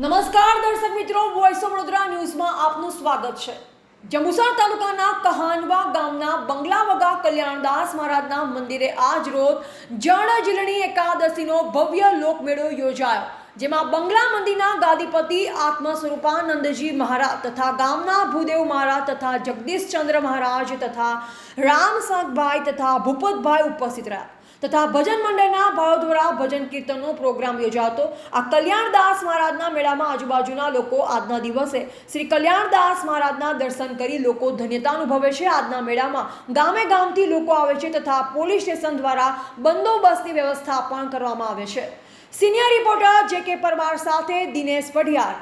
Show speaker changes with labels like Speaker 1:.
Speaker 1: દર્શક મિત્રો voice of Vadodara ન્યૂઝમાં આપનું સ્વાગત છે. જંબુસર તાલુકાના કહાનવા ગામના બંગલાવગા કલ્યાણદાસ મહારાજના મંદિરે આજ રોજ જળ જીલણી એકાદશીનો ભવ્ય લોકમેળો યોજાયો, જેમાં બંગલા મંદિરના ગાદીપતિ આત્મ સ્વરૂપાનંદજી મહારાજ તથા ગામના ભૂદેવ મહારાજ તથા જગદીશચંદ્ર મહારાજ તથા રામ સાગભાઈ તથા ભૂપતભાઈ ઉપસ્થિત રહ્યા. તથા ભજન મંડળના ભાવ દ્વારા ભજન કીર્તનનો પ્રોગ્રામ યોજાતો. આ કલ્યાણદાસ મહારાજના મેળામાં આજુબાજુના લોકો આજના દિવસે શ્રી કલ્યાણદાસ મહારાજના દર્શન કરી લોકો ધન્યતા અનુભવે છે. આજના મેળામાં ગામે ગામથી લોકો આવે છે તથા પોલીસ સ્ટેશન દ્વારા બંદોબસ્તની વ્યવસ્થા પણ કરવામાં આવે છે. સિનિયર રિપોર્ટર જે કે પરમાર સાથે દિનેશ પઢિયાર.